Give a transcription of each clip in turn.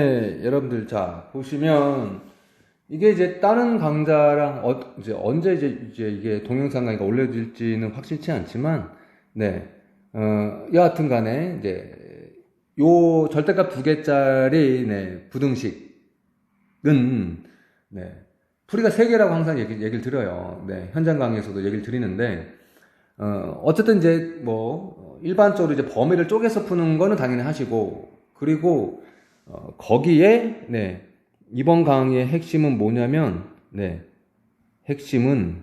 네, 여러분들 자 보시면 이게 이제 다른 강좌랑 어, 이제 언제 이제, 이제 이게 동영상 강의가 올려질지는 확실치 않지만 네 어, 여하튼간에 이제 요 절대값 두 개짜리 네 부등식은 네 풀이가 세 개라고 항상 얘기, 얘기를 드려요. 네 현장 강의에서도 얘기를 드리는데 어, 어쨌든 이제 뭐 일반적으로 이제 범위를 쪼개서 푸는 거는 당연히 하시고 그리고 어, 거기에 네 이번 강의의 핵심은 뭐냐면 네 핵심은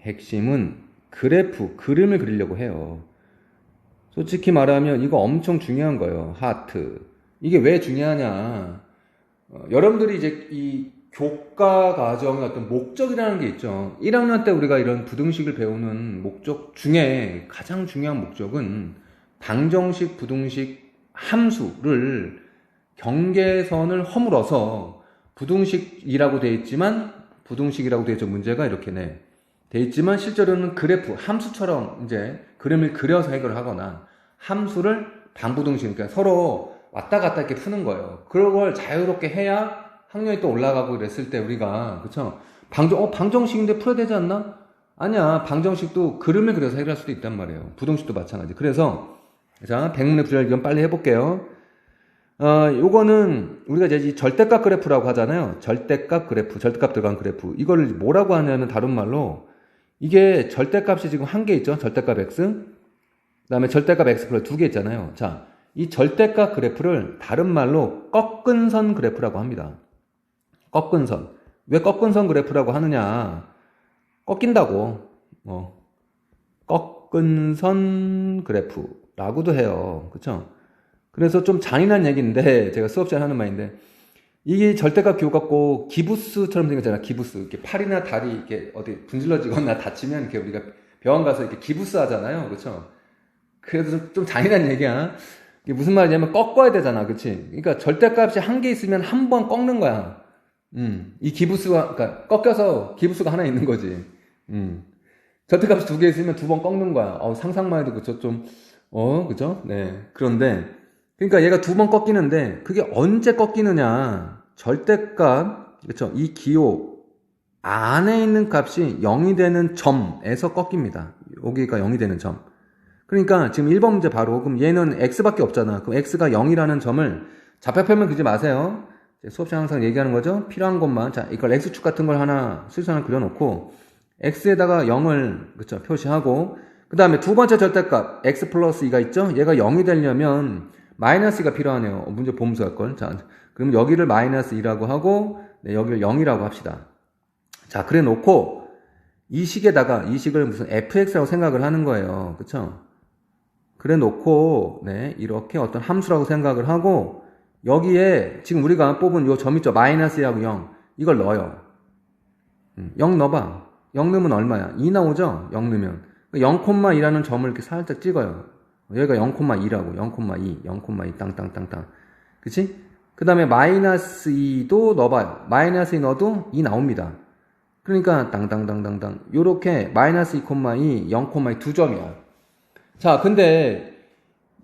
핵심은 그래프 그림을 그리려고 해요. 솔직히 말하면 이거 엄청 중요한 거예요. 하트 이게 왜 중요하냐? 어, 여러분들이 이제 이 교과 과정의 어떤 목적이라는 게 있죠. 1학년 때 우리가 이런 부등식을 배우는 목적 중에 가장 중요한 목적은 방정식, 부등식, 함수를 경계선을 허물어서 부등식이라고 되어 있지만 부등식이라고 되어 있죠. 문제가 이렇게 네. 돼 있지만 실제로는 그래프, 함수처럼 이제 그림을 그려서 해결을 하거나 함수를 방부등식, 그러니까 서로 왔다 갔다 이렇게 푸는 거예요. 그런 걸 자유롭게 해야 학년이 또 올라가고 그랬을 때 우리가 그쵸 방정 어 방정식인데 풀어야 되지 않나? 아니야 방정식도 그림을 그려서 해결할 수도 있단 말이에요. 부등식도 마찬가지. 그래서 자 백문의 부절견 빨리 해볼게요. 어 요거는 우리가 이제 이 절대값 그래프라고 하잖아요. 절대값 그래프, 절대값 들어간 그래프. 이거를 뭐라고 하냐면 다른 말로 이게 절대값이 지금 한 개 있죠. 절대값 x. 그다음에 절대값 x 플러스 두개 있잖아요. 자, 이 절대값 그래프를 다른 말로 꺾은 선 그래프라고 합니다. 꺾은 선. 왜 꺾은 선 그래프라고 하느냐? 꺾인다고. 어. 꺾은 선 그래프라고도 해요. 그쵸? 그래서 좀 잔인한 얘기인데, 제가 수업 시간에 하는 말인데, 이게 절대값 기호 같고, 기부스처럼 생겼잖아, 기부스. 이렇게 팔이나 다리, 이렇게 어디 분질러지거나 다치면, 이렇게 우리가 병원 가서 이렇게 기부스 하잖아요. 그쵸? 그래서 좀 잔인한 얘기야. 이게 무슨 말이냐면, 꺾어야 되잖아. 그치? 그러니까 절대값이 한 개 있으면 한 번 꺾는 거야. 음, 이 기부수가, 그러니까 꺾여서 기부수가 하나 있는 거지. 음. 절대값이 두 개 있으면 두 번 꺾는 거야. 어, 상상만 해도 그쵸? 좀, 어, 그죠? 네. 그런데, 그러니까 얘가 두 번 꺾이는데, 그게 언제 꺾이느냐. 절대값, 그쵸? 이 기호 안에 있는 값이 0이 되는 점에서 꺾입니다. 여기가 0이 되는 점. 그러니까 지금 1번 문제 바로, 그럼 얘는 x밖에 없잖아. 그럼 x가 0이라는 점을 좌표표면 그지 마세요. 수업 시간 항상 얘기하는 거죠. 필요한 것만. 자, 이걸 x축 같은 걸 하나 수선을 그려놓고 x에다가 0을 그쵸 표시하고 그 다음에 두 번째 절대값 x 플러스 2가 있죠. 얘가 0이 되려면 마이너스 2가 필요하네요. 어, 문제 보면서 할 걸. 자, 그럼 여기를 마이너스 2라고 하고 네, 여기를 0이라고 합시다. 자, 그래 놓고 이 식에다가 이 식을 무슨 fx라고 생각을 하는 거예요. 그쵸? 그래 놓고 네, 이렇게 어떤 함수라고 생각을 하고 여기에 지금 우리가 뽑은 요 점 있죠? 마이너스 2하고 0. 이걸 넣어요. 0 음, 넣어봐. 0 넣으면 얼마야? 2 나오죠? 0 넣으면. 0,2라는 점을 이렇게 살짝 찍어요. 여기가 0,2라고. 0,2, 0,2 땅땅땅땅. 그치? 그 다음에 마이너스 2도 넣어봐요. 마이너스 2 넣어도 2 나옵니다. 그러니까 땅땅땅땅땅. 요렇게 마이너스 2,2, 0,2 두 점이야. 자, 근데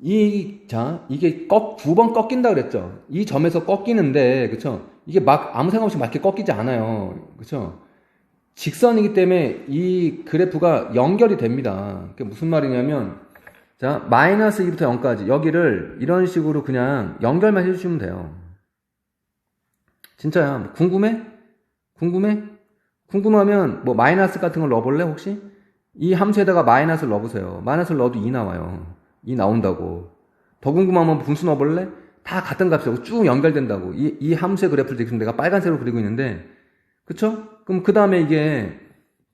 이, 자, 이게 꺾, 두 번 꺾인다 그랬죠? 이 점에서 꺾이는데, 그쵸? 이게 막, 아무 생각 없이 막 이렇게 꺾이지 않아요. 그쵸? 직선이기 때문에 이 그래프가 연결이 됩니다. 그게 무슨 말이냐면, 자, 마이너스 2부터 0까지. 여기를 이런 식으로 그냥 연결만 해주시면 돼요. 진짜야. 궁금해? 궁금해? 궁금하면, 뭐, 마이너스 같은 걸 넣어볼래, 혹시? 이 함수에다가 마이너스를 넣어보세요. 마이너스를 넣어도 2 나와요. 이 나온다고. 더 궁금하면 분수 넣어볼래? 다 같은 값이고 쭉 연결된다고. 이, 이 함수의 그래프를 지금 내가 빨간색으로 그리고 있는데, 그쵸? 그럼 그 다음에 이게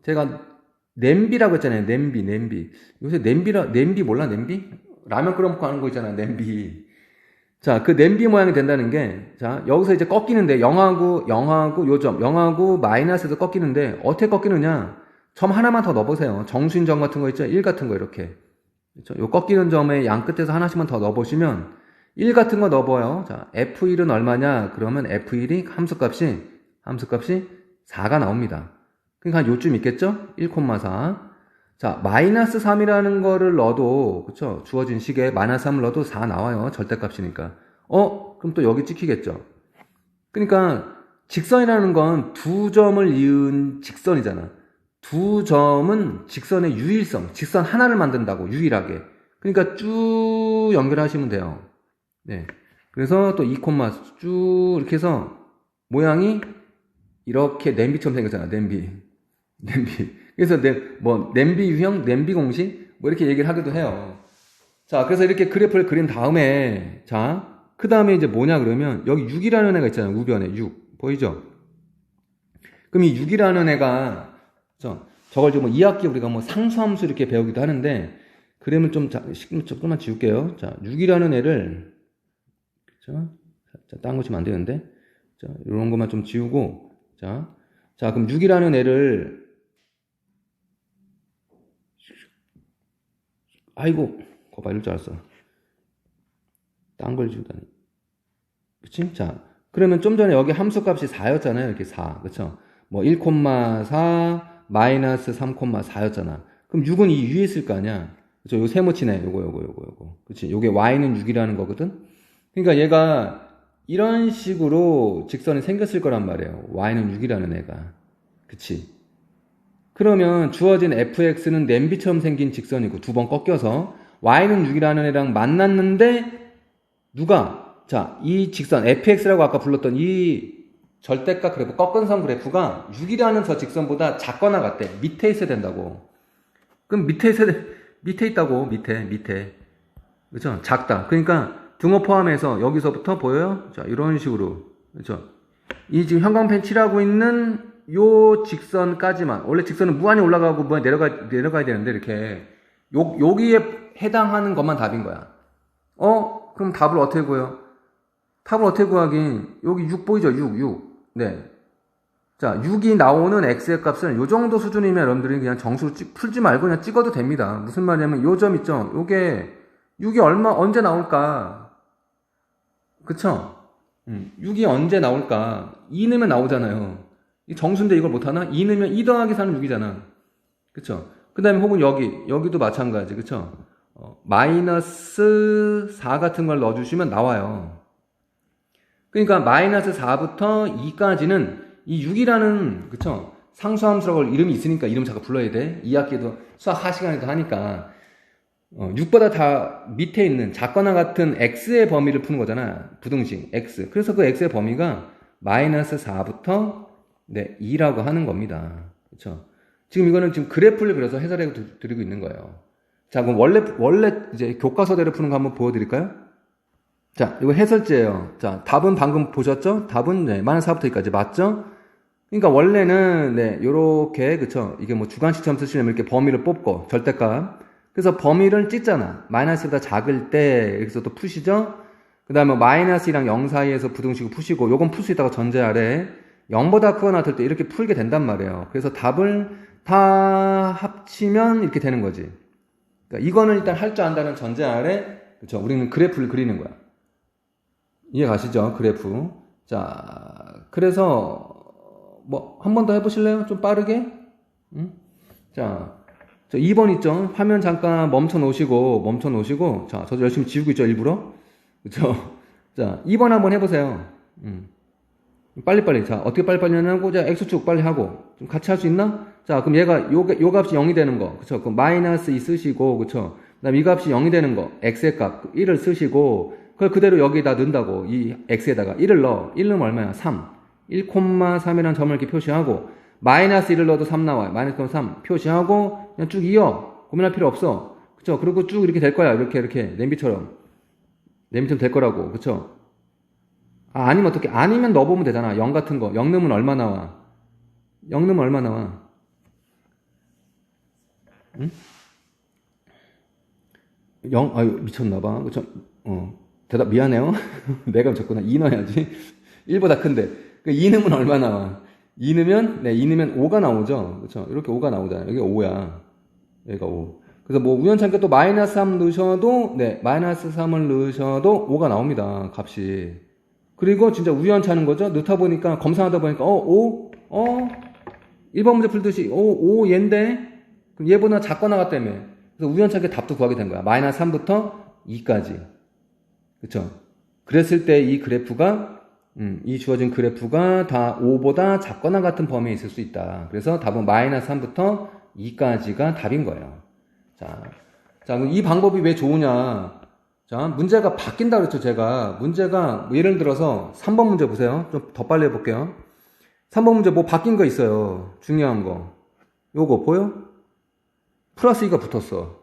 제가 냄비라고 했잖아요. 냄비, 냄비. 요새 냄비라, 냄비 몰라? 냄비? 라면 끓여 먹고 하는 거 있잖아. 냄비. 자, 그 냄비 모양이 된다는 게, 자, 여기서 이제 꺾이는데, 0하고, 0하고, 요점, 0하고 마이너스에서 꺾이는데, 어떻게 꺾이느냐? 점 하나만 더 넣어보세요. 정수인점 같은 거 있죠? 1 같은 거 이렇게. 그렇죠? 요 꺾이는 점의 양 끝에서 하나씩만 더 넣어보시면 1 같은 거 넣어봐요. 자, F1은 얼마냐? 그러면 F1이 함수값이 함수값이 4가 나옵니다. 그러니까 한 요쯤 있겠죠? 1,4. 자, 마이너스 3이라는 거를 넣어도 그쵸? 주어진 식에 마이너스 3을 넣어도 4 나와요. 절대값이니까. 어? 그럼 또 여기 찍히겠죠? 그러니까 직선이라는 건 두 점을 이은 직선이잖아. 두 점은 직선의 유일성, 직선 하나를 만든다고, 유일하게. 그러니까 쭉 연결하시면 돼요. 네. 그래서 또 2콤마 쭉 이렇게 해서 모양이 이렇게 냄비처럼 생겼잖아, 냄비. 냄비. 그래서 내, 뭐, 냄비 유형, 냄비 공식? 뭐 이렇게 얘기를 하기도 해요. 자, 그래서 이렇게 그래프를 그린 다음에, 자, 그 다음에 이제 뭐냐 그러면, 여기 6이라는 애가 있잖아요, 우변에 6. 보이죠? 그럼 이 6이라는 애가, 저, 저걸 뭐 2학기 우리가 뭐 상수함수 이렇게 배우기도 하는데, 그림을 좀, 자, 조금만 지울게요. 자, 6이라는 애를, 그쵸? 자, 딴거 치면 안 되는데. 자, 이런 것만 좀 지우고, 자, 자, 그럼 6이라는 애를, 아이고, 거봐, 이럴 줄 알았어. 딴걸 지우다니. 자, 그러면 좀 전에 여기 함수 값이 4였잖아요. 이렇게 4. 그쵸? 뭐 1,4, 마이너스 3,4였잖아. 그럼 6은 이 위에 있을 거 아니야. 그쵸? 요 세모치네. 요거, 요거, 요거, 요거. 그치? 요게 y는 6이라는 거거든? 그러니까 얘가 이런 식으로 직선이 생겼을 거란 말이에요. y는 6이라는 애가. 그치? 그러면 주어진 fx는 냄비처럼 생긴 직선이고 두 번 꺾여서 y는 6이라는 애랑 만났는데 누가 자, 이 직선 fx라고 아까 불렀던 이 절대값 그래프 꺾은 선 그래프가 6이라는 저 직선보다 작거나 같대. 밑에 있어야 된다고. 그럼 밑에 있어야 돼. 밑에 있다고. 밑에, 밑에. 그죠? 작다. 그러니까 등호 포함해서 여기서부터 보여요? 자, 이런 식으로. 그죠? 이 지금 형광펜 칠하고 있는 요 직선까지만. 원래 직선은 무한히 올라가고 무한히 내려가, 내려가야 되는데, 이렇게. 요, 여기에 해당하는 것만 답인 거야. 어? 그럼 답을 어떻게 구해요? 답을 어떻게 구하긴? 여기 6 보이죠? 6, 6. 네. 자, 6이 나오는 x의 값은 요 정도 수준이면 여러분들이 그냥 정수로 찍, 풀지 말고 그냥 찍어도 됩니다. 무슨 말이냐면 요 점 있죠? 요게 6이 얼마, 언제 나올까? 그쵸? 음, 6이 언제 나올까? 2 넣으면 나오잖아요. 이 정수인데 이걸 못하나? 2 넣으면 2 더하기 4는 6이잖아. 그쵸? 그 다음에 혹은 여기, 여기도 마찬가지. 그쵸? 어, 마이너스 4 같은 걸 넣어주시면 나와요. 그러니까 마이너스 4부터 2까지는 이 6이라는, 그쵸? 상수함수라고 이름이 있으니까 이름 잠깐 불러야 돼. 2학기에도 수학 하시간에도 하니까. 어, 6보다 다 밑에 있는 작거나 같은 x의 범위를 푸는 거잖아. 부등식 x. 그래서 그 x의 범위가 마이너스 4부터 네, 2라고 하는 겁니다. 그렇죠? 지금 이거는 지금 그래프를 그려서 해설해 드리고 있는 거예요. 자, 그럼 원래 원래 이제 교과서대로 푸는 거 한번 보여 드릴까요? 자, 이거 해설지예요. 자, 답은 방금 보셨죠? 답은 네, 마이너스 4부터 2까지 맞죠? 그러니까 원래는 네, 요렇게 그쵸? 이게 뭐 주관식처럼 쓰시려면 이렇게 범위를 뽑고 절대값 그래서 범위를 찢잖아. 마이너스보다 작을 때 여기서 또 푸시죠. 그 다음에 마이너스 2랑 0 사이에서 부등식을 푸시고 요건 풀 수 있다고 전제하래. 0보다 크거나 같을 때 이렇게 풀게 된단 말이에요. 그래서 답을 다 합치면 이렇게 되는 거지. 그러니까 이거는 일단 할 줄 안다는 전제 아래 그렇죠. 우리는 그래프를 그리는 거야. 이해 가시죠? 그래프. 자, 그래서 뭐 한 번 더 해보실래요? 좀 빠르게. 응? 자, 저 2번 있죠? 화면 잠깐 멈춰 놓으시고, 멈춰 놓으시고, 자, 저도 열심히 지우고 있죠, 일부러? 그쵸? 자, 2번 한번 해보세요. 음. 빨리빨리. 자, 어떻게 빨리빨리 하냐고, 자, X축 빨리 하고. 좀 같이 할 수 있나? 자, 그럼 얘가, 요, 요 값이 0이 되는 거. 그쵸? 그럼 마이너스 2 쓰시고, 그쵸? 그 다음 이 값이 0이 되는 거. X의 값, 1을 쓰시고, 그걸 그대로 여기다 넣는다고. 이 X에다가 1을 넣어. 1 넣으면 얼마야? 3. 1,3이라는 점을 이렇게 표시하고, 마이너스 1을 넣어도 3 나와요. 마이너스 3 표시하고 그냥 쭉 이어. 고민할 필요 없어. 그쵸? 그리고 쭉 이렇게 될 거야. 이렇게 이렇게 냄비처럼. 냄비처럼 될 거라고. 그쵸? 아, 아니면 어떻게 아니면 넣어보면 되잖아. 0 같은 거. 0 넣으면 얼마 나와? 0 넣으면 얼마 나와? 응? 0, 아유, 미쳤나봐. 그쵸? 어. 대답, 미안해요. 내가 미쳤구나. 2 넣어야지. 1보다 큰데. 그 2 넣으면 얼마 나와? 2 넣으면, 네, 2 넣으면 5가 나오죠? 그쵸? 이렇게 5가 나오잖아요. 여기 5야. 여기가 5. 그래서 뭐 우연찮게 또 마이너스 3 넣으셔도, 네, 마이너스 3을 넣으셔도 5가 나옵니다. 값이. 그리고 진짜 우연찮은 거죠? 넣다 보니까, 검사하다 보니까, 어, 5? 어? 1번 문제 풀듯이, 오, 5 얘인데? 그럼 얘보다 작거나 같다며. 그래서 우연찮게 답도 구하게 된 거야. 마이너스 3부터 2까지. 그쵸? 그랬을 때 이 그래프가 음, 이 주어진 그래프가 다 5보다 작거나 같은 범위에 있을 수 있다. 그래서 답은 마이너스 3부터 2까지가 답인 거예요. 자, 자, 이 방법이 왜 좋으냐? 자, 문제가 바뀐다 그랬죠, 제가. 문제가, 뭐 예를 들어서 3번 문제 보세요. 좀 더 빨리 해볼게요. 3번 문제 뭐 바뀐 거 있어요. 중요한 거. 요거 보여? 플러스 2가 붙었어.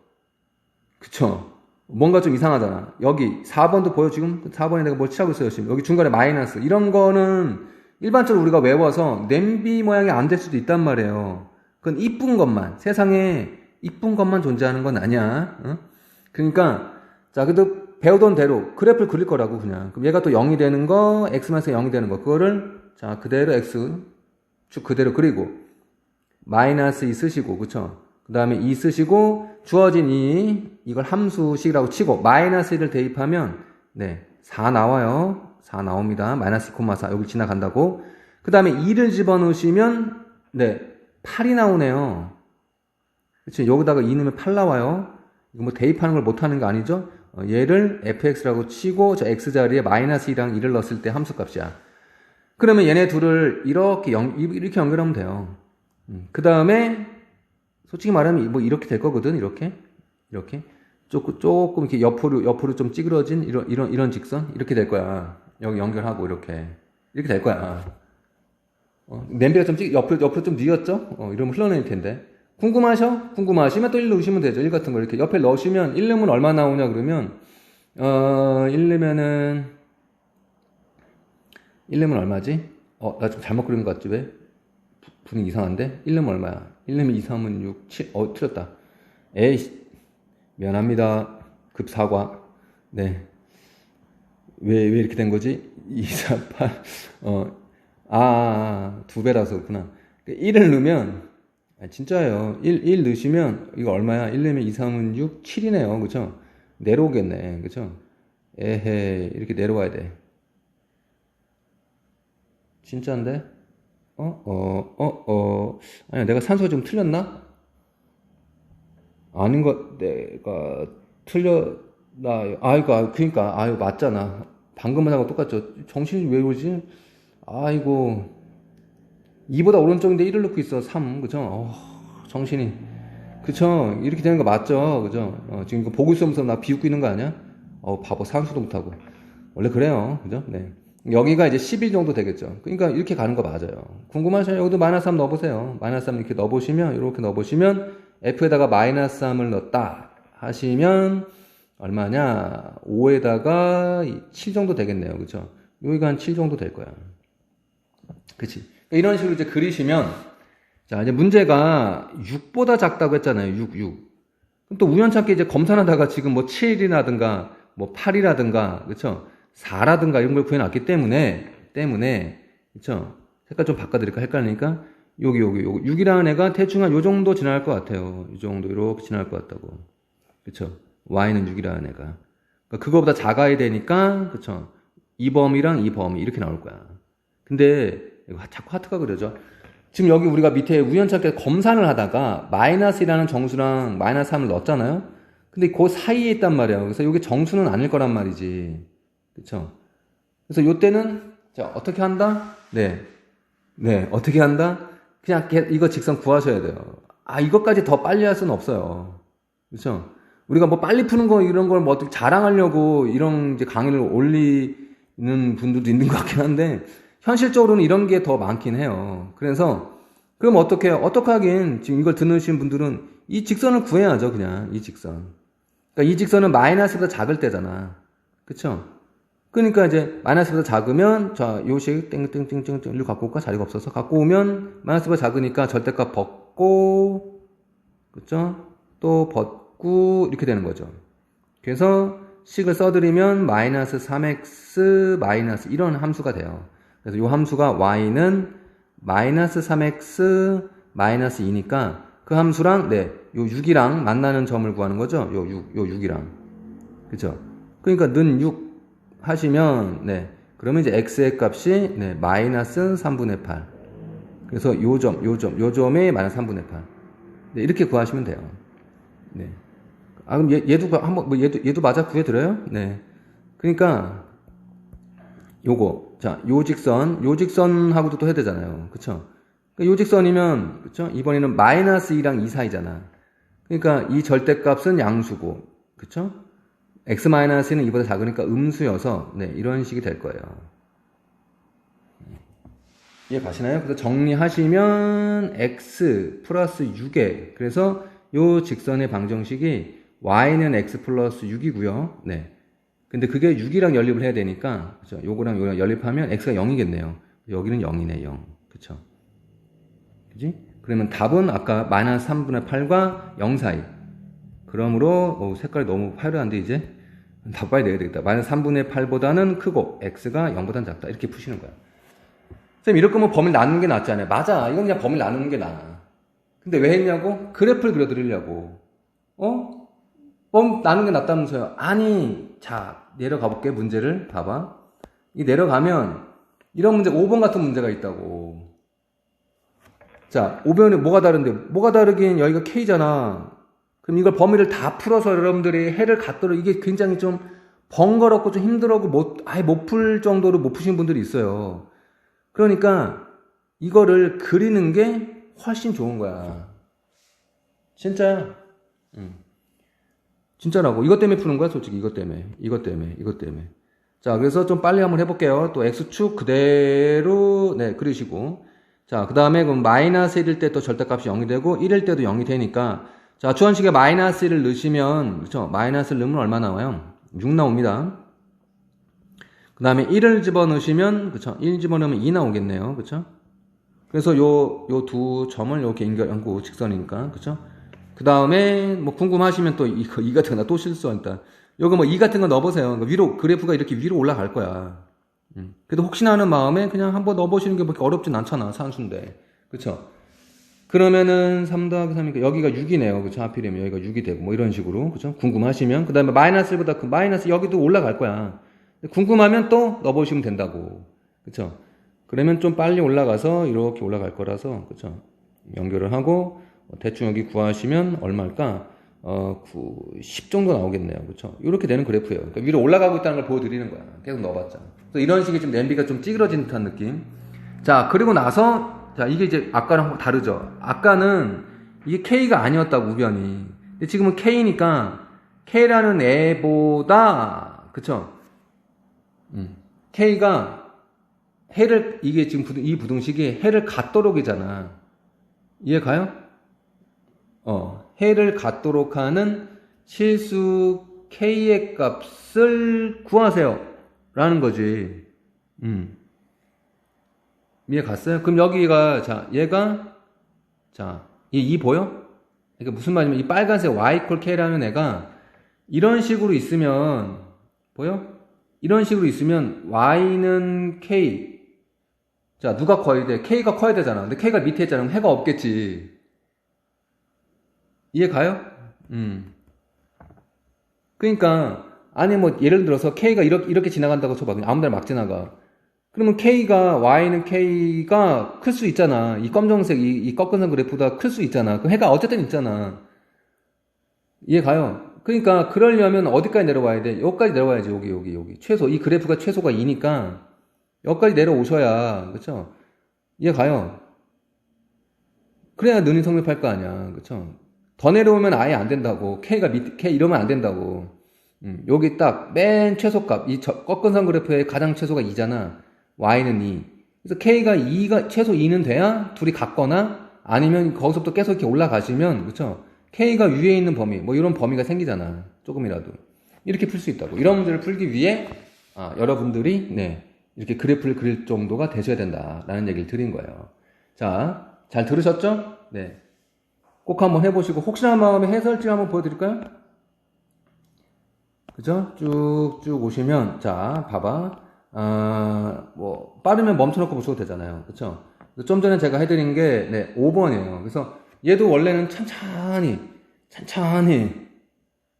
그쵸? 뭔가 좀 이상하잖아. 여기 4번도 보여 지금? 4번에 내가 뭘 칠하고 있어요 지금. 여기 중간에 마이너스. 이런 거는 일반적으로 우리가 외워서 냄비 모양이 안 될 수도 있단 말이에요. 그건 이쁜 것만. 세상에 이쁜 것만 존재하는 건 아니야. 어? 그러니까 자 그래도 배우던 대로 그래프를 그릴 거라고 그냥. 그럼 얘가 또 0이 되는 거, x-가 0이 되는 거. 그거를 자 그대로 x 쭉 그대로 그리고 마이너스 2 쓰시고 그쵸? 그 다음에 2 쓰시고 주어진 이 이걸 함수식이라고 치고 마이너스 1을 대입하면 네, 4 나와요. 4 나옵니다. 마이너스 2,4 여기 지나간다고. 그 다음에 2를 집어넣으시면 네, 8이 나오네요. 그치? 여기다가 2 넣으면 8 나와요. 이거 뭐 대입하는 걸 못하는 거 아니죠? 어, 얘를 fx라고 치고 저 x 자리에 마이너스 2랑 2를 넣었을 때 함수값이야. 그러면 얘네 둘을 이렇게 연, 이렇게 연결하면 돼요. 그 다음에 솔직히 말하면 뭐 이렇게 될 거거든 이렇게? 이렇게? 조금 조금 이렇게 옆으로 옆으로 좀 찌그러진 이런 이런 이런 직선? 이렇게 될 거야. 여기 연결하고 이렇게. 이렇게 될 거야. 어, 냄비가 좀 찌, 옆으로 옆으로 좀 뉘었죠? 어, 이러면 흘러내릴 텐데 궁금하셔 궁금하시면 또 1 넣으시면 되죠 1 같은 거 이렇게 옆에 넣으시면 1 넣으면 얼마 나오냐 그러면 어 1 넣으면은 1 넣으면 얼마지 어 나 좀 잘못 그린 것 같지 왜 분위기 이상한데? 1름 얼마야? 1름이 2, 3은 6, 7, 어, 틀렸다. 에이, 미안합니다. 급 사과. 네. 왜, 왜 이렇게 된 거지? 2, 4, 8, 어, 아, 아, 아 두 배라서 그렇구나. 1을 그러니까 넣으면, 아, 진짜예요. 1, 1 넣으시면, 이거 얼마야? 1 넣으면 2, 3은 6, 7이네요. 그쵸? 내려오겠네. 그쵸? 에헤, 이렇게 내려와야 돼. 진짜인데? 어, 어, 어, 어. 아니, 내가 산수가 좀 틀렸나? 아닌 것, 내가 틀렸나? 아이고, 그니까, 아유, 맞잖아. 방금 하고 똑같죠. 정신이 왜 오지? 아이고. 2보다 오른쪽인데 1을 넣고 있어. 3. 그죠? 어, 정신이. 그쵸? 이렇게 되는 거 맞죠? 그죠? 어, 지금 이거 보고 있으면서 나 비웃고 있는 거 아니야? 어, 바보 산수도 못하고. 원래 그래요. 그죠? 네. 여기가 이제 10일 정도 되겠죠. 그러니까 이렇게 가는 거 맞아요. 궁금하셔요? 여기도 마이너스 3 넣어보세요. 마이너스 3 이렇게 넣어보시면, 이렇게 넣어보시면, F에다가 마이너스 3을 넣었다 하시면, 얼마냐? 5에다가 7 정도 되겠네요. 그죠? 여기가 한 7 정도 될 거야. 그치? 이런 식으로 이제 그리시면, 자, 이제 문제가 6보다 작다고 했잖아요. 6, 6. 그럼 또 우연찮게 이제 검산하다가 지금 뭐 7이라든가, 뭐 8이라든가, 그쵸? 4라든가 이런 걸 구해놨기 때문에, 때문에, 그쵸? 색깔 좀 바꿔드릴까? 헷갈리니까, 여기, 여기, 여기. 6이라는 애가 대충 한 요 정도 지나갈 것 같아요. 이 정도, 이렇게 지나갈 것 같다고. 그쵸? Y는 6이라는 애가. 그러니까 그거보다 작아야 되니까, 그쵸? 이 범위랑 이 범위, 이렇게 나올 거야. 근데, 자꾸 하트가 그려져. 지금 여기 우리가 밑에 우연찮게 검산을 하다가, 마이너스라는 정수랑 마이너스 3을 넣었잖아요? 근데 그 사이에 있단 말이에요. 그래서 이게 정수는 아닐 거란 말이지. 그쵸? 그래서 요때는, 자, 어떻게 한다? 네. 네, 어떻게 한다? 그냥 이거 직선 구하셔야 돼요. 아, 이것까지 더 빨리 할 수는 없어요. 그쵸? 우리가 뭐 빨리 푸는 거 이런 걸 뭐 어떻게 자랑하려고 이런 이제 강의를 올리는 분들도 있는 것 같긴 한데, 현실적으로는 이런 게 더 많긴 해요. 그래서, 그럼 어떻게? 어떻게 하긴, 지금 이걸 듣으신 분들은 이 직선을 구해야죠, 그냥, 이 직선. 그러니까 이 직선은 마이너스보다 작을 때잖아. 그쵸? 그러니까 이제 마이너스보다 작으면 자 요식 땡땡땡땡땡 로 갖고 올까 자리가 없어서 갖고 오면 마이너스보다 작으니까 절대값 벗고 그쵸? 또 벗고 이렇게 되는 거죠. 그래서 식을 써드리면 마이너스 3x 마이너스 이런 함수가 돼요. 그래서 이 함수가 y는 마이너스 3x 마이너스 2니까 그 함수랑 네, 요 6이랑 만나는 점을 구하는 거죠. 요 6, 요 6이랑. 그죠? 그러니까 는 6 하시면 네 그러면 이제 x의 값이 네 마이너스 3분의 8 그래서 요 점, 요 점, 요 점에 마이너스 3분의 8 네, 이렇게 구하시면 돼요 네. 아 그럼 얘, 얘도 한번 뭐 얘도 얘도 맞아 구해 드려요 네 그러니까 요거. 자, 요 직선, 요 직선하고도 또 해야 되잖아요. 그쵸? 그러니까 요 직선이면, 그쵸? 이번에는 마이너스 2랑 2 사이잖아. 그러니까 이 절대값은 양수고, 그쵸? x 마이너스는 이보다 작으니까 음수여서, 네, 이런 식이 될 거예요. 이해 가시나요? 그래서 정리하시면 x 플러스 6에, 그래서 요 직선의 방정식이 y는 x 플러스 6이고요. 네. 근데 그게 6이랑 연립을 해야 되니까, 그죠? 요거랑 요거랑 연립하면 x가 0이겠네요. 여기는 0이네, 0. 그쵸? 그지? 그러면 답은 아까 마이너스 3분의 8과 0 사이. 그러므로, 어, 색깔이 너무 화려한데, 이제? 답 빨리 내야 되겠다. 마이너스 3분의 8보다는 크고, x가 0보다는 작다. 이렇게 푸시는 거야. 쌤, 이럴 거면 범위를 나누는 게 낫잖아요. 맞아. 이건 그냥 범위를 나누는 게 나아. 근데 왜 했냐고? 그래프를 그려드리려고. 어? 범 나누는 게 낫다면서요. 아니, 자, 내려가 볼게, 문제를. 봐봐. 이 내려가면, 이런 문제, 5번 같은 문제가 있다고. 자, 5번에 뭐가 다른데? 뭐가 다르긴 여기가 K잖아. 그럼 이걸 범위를 다 풀어서 여러분들이 해를 갖도록 이게 굉장히 좀 번거롭고 좀 힘들고 못, 아예 못 풀 정도로 못 푸신 분들이 있어요. 그러니까 이거를 그리는 게 훨씬 좋은 거야. 진짜야. 응. 진짜라고. 이것 때문에 푸는 거야, 솔직히. 이것 때문에. 이것 때문에. 이것 때문에. 자, 그래서 좀 빨리 한번 해볼게요. 또 X축 그대로, 네, 그리시고. 자, 그 다음에 그럼 마이너스 1일 때 또 절대값이 0이 되고, 1일 때도 0이 되니까. 자, 주원식에 마이너스 1을 넣으시면, 그쵸? 마이너스를 넣으면 얼마 나와요? 6 나옵니다. 그 다음에 1을 집어넣으시면, 그쵸? 1 집어넣으면 2 나오겠네요. 그쵸? 그래서 요, 요 두 점을 이렇게 연결하고 직선이니까. 그쵸? 그 다음에 뭐 궁금하시면 또 이거 이 같은 거또 실수한다. 요거 뭐 이 같은 거 넣어보세요. 그러니까 위로 그래프가 이렇게 위로 올라갈 거야. 음. 그래도 혹시나 하는 마음에 그냥 한번 넣어보시는 게 그렇게 어렵진 않잖아 산수인데, 그렇죠? 그러면은 3 더하기 3이니까 여기가 6이네요. 그쵸? 하필이면 여기가 6이 되고, 뭐 이런 식으로. 그쵸? 궁금하시면. 그 다음에 마이너스 1보다 그 마이너스 여기도 올라갈 거야. 궁금하면 또 넣어보시면 된다고. 그쵸? 그러면 좀 빨리 올라가서 이렇게 올라갈 거라서, 그쵸? 연결을 하고, 어, 대충 여기 구하시면 얼마일까? 어, 9, 10 정도 나오겠네요. 그쵸? 이렇게 되는 그래프예요. 그러니까 위로 올라가고 있다는 걸 보여드리는 거야. 계속 넣어봤자. 그래서 이런 식의 좀 냄비가 좀 찌그러진 듯한 느낌. 자, 그리고 나서, 자, 이게 이제 아까랑 다르죠. 아까는 이게 K가 아니었다고, 우변이. 근데 지금은 K니까, K라는 애보다, 그쵸? 음. K가 해를, 이게 지금 부등, 이 부등식이 해를 갖도록이잖아. 이해 가요? 어, 해를 갖도록 하는 실수 K의 값을 구하세요. 라는 거지. 음. 이해 갔어요? 그럼 여기가, 자, 얘가, 자, 이, 이 보여? 그러니까 무슨 말이냐면, 이 빨간색 y equal k라는 애가 이런 식으로 있으면, 보여? 이런 식으로 있으면 y는 k. 자, 누가 커야 돼? k가 커야 되잖아. 근데 k가 밑에 있잖아. 해가 없겠지. 이해 가요? 음. 그러니까 아니 뭐 예를 들어서 K가 이렇게 이렇게 지나간다고 쳐봐. 그냥 아무 데나 막 지나가. 그러면 K가 Y는 K가 클 수 있잖아. 이 검정색 이, 이 꺾은 선 그래프보다 클 수 있잖아. 그 해가 어쨌든 있잖아. 이해 가요? 그러니까 그러려면 어디까지 내려와야 돼? 여기까지 내려와야지. 여기 여기 여기. 최소 이 그래프가 최소가 2니까 여기까지 내려오셔야 그렇죠? 이해 가요? 그래야 눈이 성립할 거 아니야. 그렇죠? 더 내려오면 아예 안 된다고. K가 밑, K 이러면 안 된다고. 음, 여기 딱 맨 최소값, 이 저, 꺾은 선 그래프의 가장 최소가 2잖아. Y는 2. 그래서 K가 2가, 최소 2는 돼야 둘이 같거나 아니면 거기서부터 계속 이렇게 올라가시면, 그쵸? K가 위에 있는 범위, 뭐 이런 범위가 생기잖아. 조금이라도. 이렇게 풀 수 있다고. 이런 문제를 풀기 위해, 아, 여러분들이, 네, 이렇게 그래프를 그릴 정도가 되셔야 된다라는 얘기를 드린 거예요. 자, 잘 들으셨죠? 네. 꼭 한번 해보시고 혹시나 마음에 해설지 한번 보여드릴까요? 그죠? 쭉쭉 오시면 자 봐봐 아, 뭐 빠르면 멈춰놓고 보셔도 되잖아요 그쵸? 좀 전에 제가 해드린 게 네, 5번이에요 그래서 얘도 원래는 천천히 천천히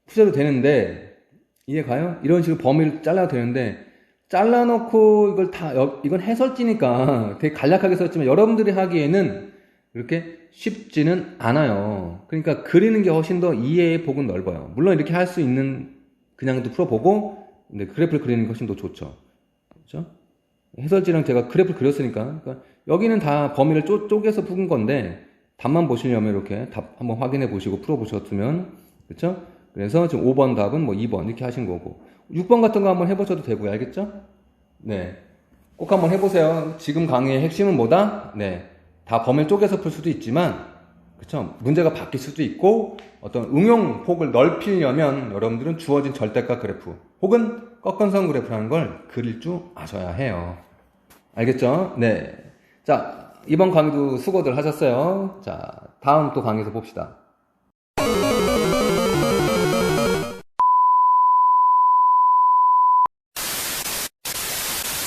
푸셔도 되는데 이해 가요? 이런 식으로 범위를 잘라도 되는데 잘라놓고 이걸 다 이건 해설지니까 되게 간략하게 썼지만 여러분들이 하기에는 이렇게 쉽지는 않아요. 그러니까 그리는 게 훨씬 더 이해의 폭은 넓어요. 물론 이렇게 할 수 있는 그냥도 풀어보고 근데 그래프를 그리는 게 훨씬 더 좋죠. 그렇죠? 해설지랑 제가 그래프 그렸으니까. 그러니까 여기는 다 범위를 쪼, 쪼개서 푸은 건데, 답만 보시려면 이렇게 답 한번 확인해 보시고 풀어보셨으면, 그쵸? 그래서 지금 5번 답은 뭐 2번 이렇게 하신 거고. 6번 같은 거 한번 해보셔도 되고요. 알겠죠? 네. 꼭 한번 해보세요. 지금 강의의 핵심은 뭐다? 네. 다 범위를 쪼개서 풀 수도 있지만, 그쵸? 문제가 바뀔 수도 있고, 어떤 응용 폭을 넓히려면 여러분들은 주어진 절대값 그래프, 혹은 꺾은선 그래프라는 걸 그릴 줄 아셔야 해요. 알겠죠? 네. 자, 이번 강의도 수고들 하셨어요. 자, 다음 또 강의에서 봅시다.